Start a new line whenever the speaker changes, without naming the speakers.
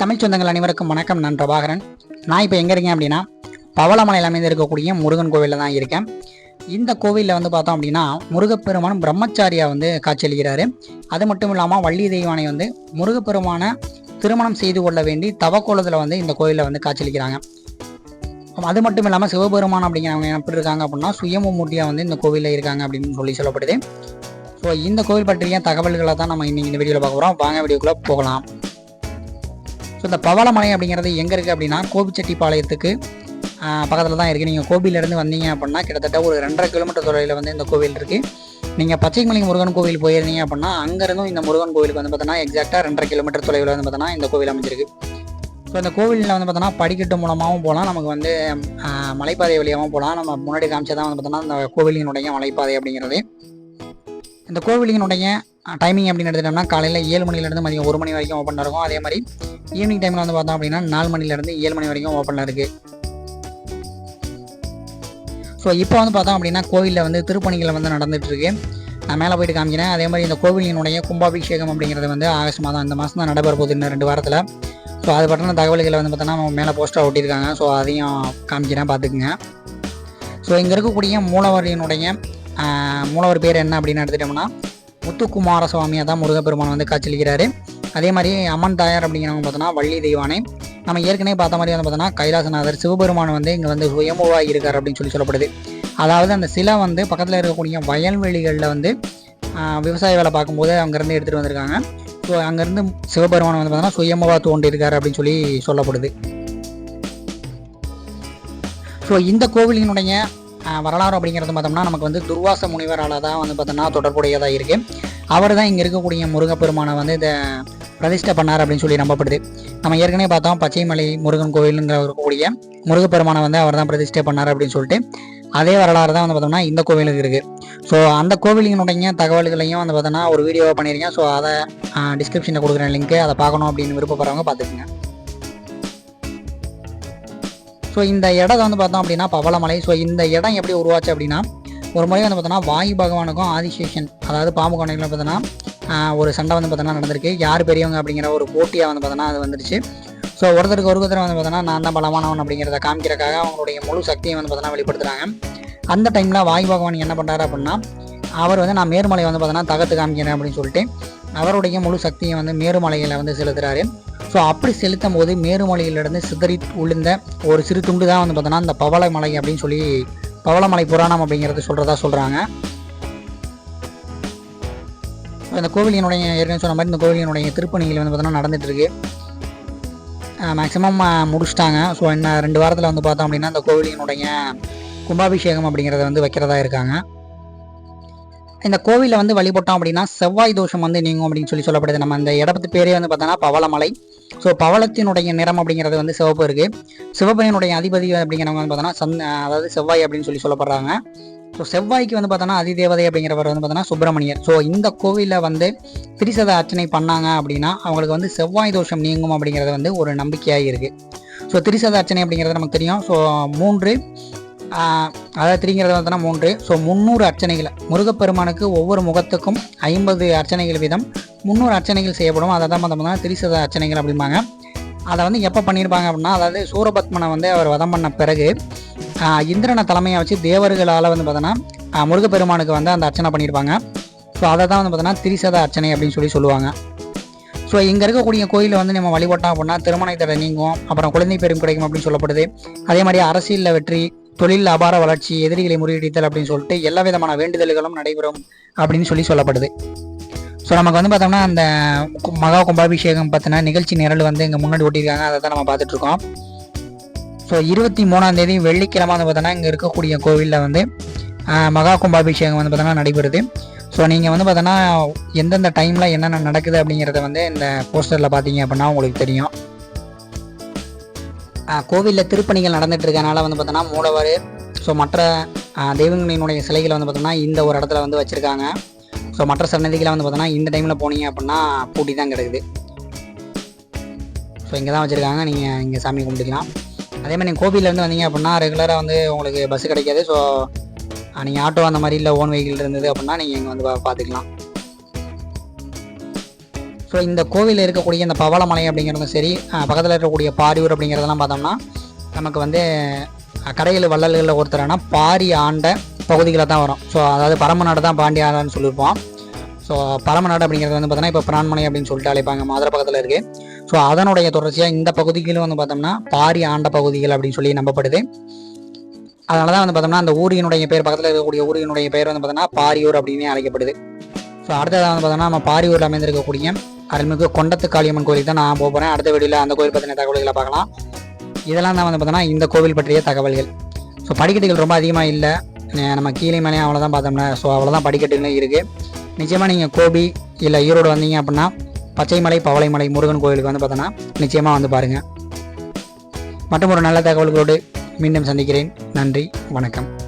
தமிழ் சொந்தங்கள் அனைவருக்கும் வணக்கம். நான் பிரபாகரன். நான் இப்போ எங்கே இருக்கேன் அப்படின்னா பவளமலையில் அமைந்து இருக்கக்கூடிய முருகன் கோவிலில் தான் இருக்கேன். இந்த கோவிலில் வந்து பார்த்தோம் அப்படின்னா முருகப்பெருமான் பிரம்மச்சாரியா வந்து காட்சியளிக்கிறாரு. அது மட்டும் இல்லாமல் வள்ளி தெய்வானை வந்து முருகப்பெருமானை திருமணம் செய்து கொள்ள வேண்டி தவக்கோலத்தில் வந்து இந்த கோவிலில் வந்து காட்சியளிக்கிறாங்க. அது மட்டும் இல்லாமல் சிவபெருமான் அப்படிங்கிறவங்க எப்படி இருக்காங்க அப்படின்னா சுயமூர்த்தியாக வந்து இந்த கோவிலில் இருக்காங்க அப்படின்னு சொல்லி சொல்லப்படுது. ஸோ இந்த கோவில் பற்றிய தகவல்களை தான் நம்ம இன்னைக்கு இந்த வீடியோவில் பார்க்க போகிறோம் வாங்க வீடியோக்குள்ளே போகலாம். ஸோ இந்த பவளமலை அப்படிங்கிறது எங்கே இருக்குது அப்படின்னா கோபிச்செட்டிப்பாளையத்துக்கு பக்கத்தில் தான் இருக்குது நீங்கள் கோபிலேருந்து வந்தீங்க அப்படின்னா கிட்டத்தட்ட ஒரு ரெண்டரை கிலோமீட்டர் தொலைவில் வந்து இந்த கோவில் இருக்குது நீங்கள் பச்சைமலை முருகன் கோவில் போயிருந்தீங்க அப்படின்னா அங்கேருந்தும் இந்த முருகன் கோவிலுக்கு வந்து பார்த்தோன்னா எக்ஸாக்டாக ரெண்டரை கிலோமீட்டர் தொலைவில் வந்து பார்த்தோன்னா இந்த கோவில் அமைஞ்சிருக்கு. ஸோ இந்த கோவிலில் வந்து பார்த்தோன்னா படிக்கட்டு மூலமாகவும் போகலாம் நமக்கு வந்து மலைப்பாதை வழியாகவும் போகலாம் நம்ம முன்னாடி காமிச்சதான் வந்து பார்த்தோன்னா இந்த கோவிலினுடைய மலைப்பாதை அப்படிங்கிறது. இந்த கோவிலினுடைய டைமிங் அப்படின்னு எடுத்துட்டோம்னா காலையில் ஏழு மணிலேருந்து மதியம் ஒரு மணி வரைக்கும் ஓப்பன் இருக்கும். அதே மாதிரி ஈவினிங் டைமில் வந்து பார்த்தோம் அப்படின்னா நாலு மணிலேருந்து ஏழு மணி வரைக்கும் ஓப்பனில் இருக்குது ஸோ இப்போ வந்து பார்த்தோம் அப்படின்னா கோவிலில் வந்து திருப்பணிகள் வந்து நடந்துகிட்ருக்கு நான் மேலே போயிட்டு காமிக்கிறேன். அதே மாதிரி இந்த கோவிலினுடைய கும்பாபிஷேகம் அப்படிங்கிறது வந்து ஆகஸ்ட் மாதம் இந்த மாதம் தான் நடைபெற போகுது இன்னும் ரெண்டு வாரத்தில். ஸோ அது பற்றின தகவல்களை வந்து பார்த்தோன்னா நம்ம மேலே போஸ்ட்டாக ஒட்டியிருக்காங்க. ஸோ அதையும் காமிக்கிறேன் பார்த்துக்குங்க. ஸோ இங்கே இருக்கக்கூடிய மூலவரினுடைய மூலவர் பேர் என்ன அப்படின்னு எடுத்துட்டோம்னா முத்துக்குமார சுவாமியாக தான் முருகப்பெருமான் வந்து காட்சியளிக்கிறாரு. அதே மாதிரி அம்மன் தாயார் அப்படிங்கிறவங்க பார்த்தோன்னா வள்ளி தெய்வானை. நம்ம ஏற்கனவே பார்த்த மாதிரி வந்து பார்த்தோன்னா கைலாசநாதர் சிவபெருமான் வந்து இங்கே வந்து சுயம்புவாக இருக்கார் அப்படின்னு சொல்லி சொல்லப்படுது. அதாவது அந்த சிலை வந்து பக்கத்தில் இருக்கக்கூடிய வயல்வெளிகளில் வந்து விவசாய வேலை பார்க்கும்போது அங்கேருந்து எடுத்துகிட்டு வந்திருக்காங்க. ஸோ அங்கேருந்து சிவபெருமான் வந்து பார்த்தோன்னா சுயம்புவாக தோன்றியிருக்காரு அப்படின்னு சொல்லி சொல்லப்படுது. ஸோ இந்த கோவிலினுடைய வரலாறு அப்படிங்கிறது பார்த்தோம்னா நமக்கு வந்து துர்வாச முனிவரால் தான் வந்து பார்த்தோம்னா தொடர்புடையதாக இருக்குது அவர் தான் இங்கே இருக்கக்கூடிய முருகப்பெருமானை வந்து இந்த பிரதிஷ்டை பண்ணார் அப்படின்னு சொல்லி நம்பப்படுது. நம்ம ஏற்கனவே பார்த்தோம் பச்சைமலை முருகன் கோவிலுங்கிற இருக்கக்கூடிய முருகப்பெருமானை வந்து அவர் தான் பிரதிஷ்டை பண்ணார் அப்படின்னு சொல்லிட்டு அதே வரலாறு தான் வந்து பார்த்தோம்னா இந்த கோவிலுக்கு இருக்குது ஸோ அந்த கோவிலினுடைய தகவல்களையும் வந்து பார்த்தோன்னா ஒரு வீடியோவை பண்ணியிருக்கேன். ஸோ அதை டிஸ்கிரிப்ஷனில் கொடுக்குறேன் லிங்க்கு அதை பார்க்கணும் அப்படின்னு விருப்பப்படுறவங்க பார்த்துக்குங்க. ஸோ இந்த இடம் வந்து பார்த்தோம் அப்படின்னா பவளமலை. ஸோ இந்த இடம் எப்படி உருவாச்சு அப்படின்னா ஒரு முறை வந்து பார்த்தோன்னா வாயு பகவானுக்கும் ஆதிசேஷன் அதாவது பாம்பு கொண்டைகளும் பார்த்தோன்னா ஒரு சண்டை வந்து பார்த்தோன்னா நடந்திருக்கு. யார் பெரியவங்க அப்படிங்கிற ஒரு போட்டியாக வந்து பார்த்தோன்னா அது வந்துருச்சு. ஸோ ஒருத்தருக்கு ஒருத்தர் வந்து பார்த்தோன்னா நான் தான் பலமானவன் அப்படிங்கிறத காமிக்கிறக்காக அவங்களுடைய முழு சக்தியை வந்து பார்த்தோன்னா வெளிப்படுத்துகிறாங்க அந்த டைமில் வாயு பகவான் என்ன பண்ணுறாரு அப்படின்னா அவர் வந்து நான் மேருமலை வந்து பார்த்தோன்னா தகர்த்து காமிக்கிறேன் அப்படின்னு சொல்லிட்டு அவருடைய முழு சக்தியை வந்து மேருமலையில் வந்து செலுத்துகிறாரு ஸோ அப்படி செலுத்தும் போது மேருமலையிலிருந்து சிதறி விழுந்த ஒரு சிறு துண்டு தான் வந்து பார்த்தோன்னா இந்த பவளமலை அப்படின்னு சொல்லி பவளமலை புராணம் அப்படிங்கிறது சொல்கிறதா சொல்கிறாங்க இந்த கோவிலினுடைய ஏற்கனவே சொன்ன மாதிரி இந்த கோவிலினுடைய திருப்பணிகள் வந்து பார்த்தோன்னா நடந்துகிட்ருக்கு மேக்ஸிமம் முடிச்சிட்டாங்க. ஸோ இன்னும் ரெண்டு வாரத்தில் வந்து பார்த்தோம் அப்படின்னா இந்த கோவிலினுடைய கும்பாபிஷேகம் அப்படிங்கிறத வந்து வைக்கிறதா இருக்காங்க. இந்த கோவிலில் வந்து வழிபட்டோம் அப்படின்னா செவ்வாய் தோஷம் வந்து நீங்கும் அப்படின்னு சொல்லி சொல்லப்படுது. நம்ம இந்த இடத்து பேரே வந்து பார்த்தோன்னா பவளமலை. ஸோ பவளத்தினுடைய நிறம் அப்படிங்கிறது வந்து சிவப்பு இருக்குது சிவபையனுடைய அதிபதி அப்படிங்கிறவங்க வந்து பார்த்தோன்னா சந் அதாவது செவ்வாய் அப்படின்னு சொல்லி சொல்லப்படுறாங்க. ஸோ செவ்வாய்க்கு வந்து பார்த்தோன்னா அதிதேவதை அப்படிங்கிறவர் வந்து பார்த்தோன்னா சுப்பிரமணியர். ஸோ இந்த கோவிலில் வந்து திரிசத அர்ச்சனை பண்ணாங்க அப்படின்னா அவங்களுக்கு வந்து செவ்வாய் தோஷம் நீங்கும் அப்படிங்கிறது வந்து ஒரு நம்பிக்கையாக இருக்குது ஸோ திரிசத அர்ச்சனை அப்படிங்கிறது நமக்கு தெரியும். ஸோ மூன்று அதாவது திரிங்கிறது பார்த்தோன்னா மூன்று. ஸோ முந்நூறு அர்ச்சனைகள். முருகப்பெருமானுக்கு ஒவ்வொரு முகத்துக்கும் ஐம்பது அர்ச்சனைகள் வீதம். முந்நூறு அர்ச்சனைகள் செய்யப்படும். அதை தான் பார்த்தோம்னா திரிசத அர்ச்சனைகள் அப்படிம்பாங்க. அதை வந்து எப்போ பண்ணியிருப்பாங்க அப்படின்னா அதாவது சூரபத்மனை வந்து அவர் வதம் பண்ண பிறகு இந்திரனை தலைமையை வச்சு தேவர்களால் வந்து பார்த்தோன்னா முருகப்பெருமானுக்கு வந்து அந்த அர்ச்சனை பண்ணியிருப்பாங்க. ஸோ அதை தான் வந்து பார்த்தோன்னா திரிசத அர்ச்சனை அப்படின்னு சொல்லி சொல்லுவாங்க. ஸோ இங்கே இருக்கக்கூடிய கோயிலில் வந்து நம்ம வழிபட்டோம் அப்படின்னா திருமண தடை நீங்கும் அப்புறம் குழந்தை பெரும் கிடைக்கும் அப்படின்னு சொல்லப்படுது. அதே மாதிரி அரசியலில் வெற்றி தொழில் அபார வளர்ச்சி எதிரிகளை முறியடித்தல் அப்படின்னு சொல்லிட்டு எல்லா விதமான வேண்டுதல்களும் நடைபெறும் அப்படின்னு சொல்லி சொல்லப்படுது. ஸோ நமக்கு வந்து பார்த்தோம்னா அந்த மகா கும்பாபிஷேகம் பற்றின நிகழ்ச்சி நிரல் வந்து இங்கே முன்னாடி ஓட்டியிருக்காங்க அதை தான் நம்ம பார்த்துட்ருக்கோம் ஸோ இருபத்தி மூணாம் தேதி வெள்ளிக்கிழமை வந்து பார்த்தோன்னா இங்கே இருக்கக்கூடிய கோவிலில் வந்து மகா கும்பாபிஷேகம் வந்து பார்த்தோன்னா நடைபெறுது. ஸோ நீங்கள் வந்து பார்த்தோன்னா எந்தெந்த டைமில் என்னென்ன நடக்குது அப்படிங்கிறத வந்து இந்த போஸ்டரில் பார்த்தீங்க அப்படின்னா உங்களுக்கு தெரியும். கோவிலில் திருப்பணிகள் நடந்துட்டு இருக்கனால வந்து பார்த்தோன்னா மூலவர் ஸோ மற்ற தெய்வங்களினுடைய சிலைகளை வந்து பார்த்தோன்னா இந்த ஒரு இடத்துல வந்து வச்சுருக்காங்க. ஸோ மற்ற சன்னதிகளை வந்து பார்த்தோன்னா இந்த டைமில் போனீங்க அப்படின்னா பூட்டி தான் கிடக்குது. ஸோ இங்கே தான் வச்சுருக்காங்க. நீங்கள் இங்கே சாமி கும்பிட்டுக்கலாம். அதே மாதிரி நீங்கள் வந்து வந்தீங்க அப்படின்னா ரெகுலராக வந்து உங்களுக்கு பஸ் கிடைக்காது. ஸோ நீங்கள் ஆட்டோ அந்த மாதிரி இல்லை ஓன் வெஹிக்கிள் இருந்தது அப்படின்னா நீங்கள் இங்கே வந்து பார்த்துக்கலாம் ஸோ இந்த கோவிலில் இருக்கக்கூடிய இந்த பவளமலை அப்படிங்கிறதும் சரி பக்கத்தில் இருக்கக்கூடிய பாரியூர் அப்படிங்கிறதெல்லாம் பார்த்தோம்னா நமக்கு வந்து கடையில் வள்ளல்களில் ஒருத்தரான பாரி ஆண்ட பகுதிகளை தான் வரும். ஸோ அதாவது பரமநாடு தான் பாண்டிய ஆண்டான்னு சொல்லியிருப்போம். ஸோ பரமநாடு அப்படிங்கிறது வந்து பார்த்தோன்னா இப்போ பிரான்மனை அப்படின்னு சொல்லிட்டு அழைப்பாங்க மதுரை பக்கத்தில் இருக்குது ஸோ அதனுடைய தொடர்ச்சியாக இந்த பகுதிகளும் வந்து பார்த்தோம்னா பாரி ஆண்ட பகுதிகள் அப்படின்னு சொல்லி நம்பப்படுது. அதனால தான் வந்து பார்த்தோம்னா அந்த ஊரியினுடைய பேர் பக்கத்தில் இருக்கக்கூடிய ஊரியினுடைய பேர் வந்து பார்த்தோம்னா பாரியூர் அப்படின்னு அழைக்கப்படுது. ஸோ அடுத்ததாக வந்து பார்த்தோம்னா நம்ம பாரியூரில் அமைந்திருக்கக்கூடிய அருள்மிகு கொண்டத்து காளியம்மன் கோயிலுக்கு தான் நான் போக போகிறேன் அடுத்த வீடியோவில் அந்த கோயில் பற்றின தகவல்களை பார்க்கலாம். இதெல்லாம் தான் வந்து பார்த்தோம்னா இந்த கோவில் பற்றிய தகவல்கள். ஸோ படிக்கட்டுகள் ரொம்ப அதிகமாக இல்லை. நம்ம கீழே மேலே அவ்வளோதான் பார்த்தோம்னா ஸோ அவ்வளோதான் படிக்கட்டுகளும் இருக்குது நிச்சயமாக நீங்கள் கோபி இல்லை ஈரோடு வந்தீங்க அப்படின்னா பச்சைமலை பவளைமலை முருகன் கோயிலுக்கு வந்து பார்த்தோன்னா நிச்சயமாக வந்து பாருங்கள் மற்றும் ஒரு நல்ல தகவல்களோடு மீண்டும் சந்திக்கிறேன். நன்றி வணக்கம்.